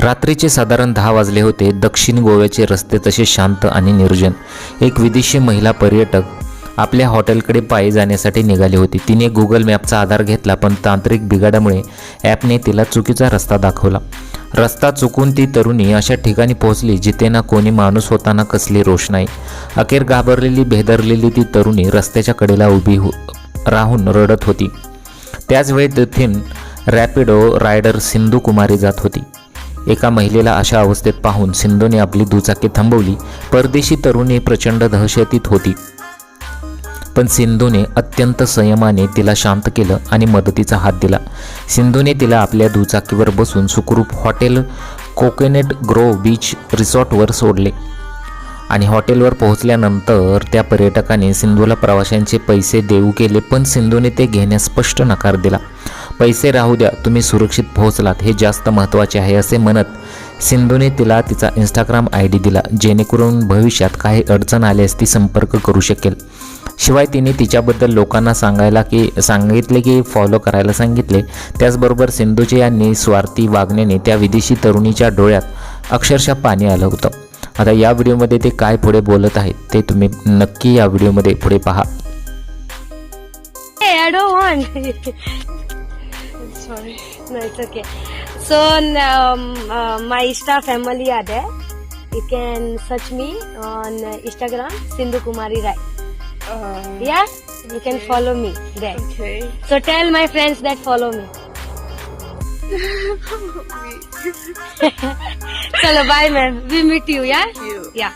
रात्रीचे साधारण दहा वाजले होते. दक्षिण गोव्याचे रस्ते तसे शांत आणि निर्जन. एक विदेशी महिला पर्यटक आपल्या हॉटेलकडे पायी जाण्यासाठी निघाली होती. तिने गुगल मॅपचा आधार घेतला पण तांत्रिक बिघाडामुळे ॲपने तिला चुकीचा रस्ता दाखवला. रस्ता चुकून ती तरुणी अशा ठिकाणी पोहोचली जिथे ना कोणी माणूस होता ना कसली रोषणाई. अखेर घाबरलेली भेदरलेली ती तरुणी रस्त्याच्या कडेला उभी हो राहून रडत होती. त्याचवेळी वेळी रॅपिडो रायडर सिंधू कुमारी जात होती. एका महिलेला अशा अवस्थेत पाहून सिंधूने आपली दुचाकी थांबवली. परदेशी तरुणी प्रचंड दहशतीत होती. पण सिंधूने अत्यंत संयमाने तिला शांत केलं आणि मदतीचा हात दिला. सिंधूने तिला आपल्या दुचाकीवर बसून सुखरूप हॉटेल कोकोनट ग्रो बीच रिसॉर्टवर सोडले. आणि हॉटेलवर पोहोचल्यानंतर त्या पर्यटकाने सिंधूला प्रवाशांचे पैसे देऊ केले पण सिंधूने ते घेण्यास स्पष्ट नकार दिला. पैसे राहू द्या तुम्ही सुरक्षित पोहोचलात हे जास्त महत्त्वाचे आहे असे म्हणत सिंधूने तिला तिचा इंस्टाग्राम आय डी दिला जेणेकरून भविष्यात काही अडचण आल्यास ती संपर्क करू शकेल. शिवाय तिने तिच्याबद्दल लोकांना सांगायला की सांगितले की फॉलो करायला सांगितले. त्याचबरोबर सिंधूचे या निस्वार्थी वागण्याने त्या विदेशी तरुणीच्या डोळ्यात अक्षरशः पाणी आलं होतं. आता या व्हिडिओमध्ये ते काय पुढे बोलत आहेत ते तुम्ही नक्की या व्हिडिओमध्ये पुढे पहा. Sorry. No, it's okay. So, um, uh, my Insta family are there. You can search me on uh, Instagram, Sindhu Kumari Rai. Uh, Yeah, you can follow me there. okay. So tell my friends that follow me. Chalo, bye, ma'am. We meet you. Yeah. Thank You. Yeah.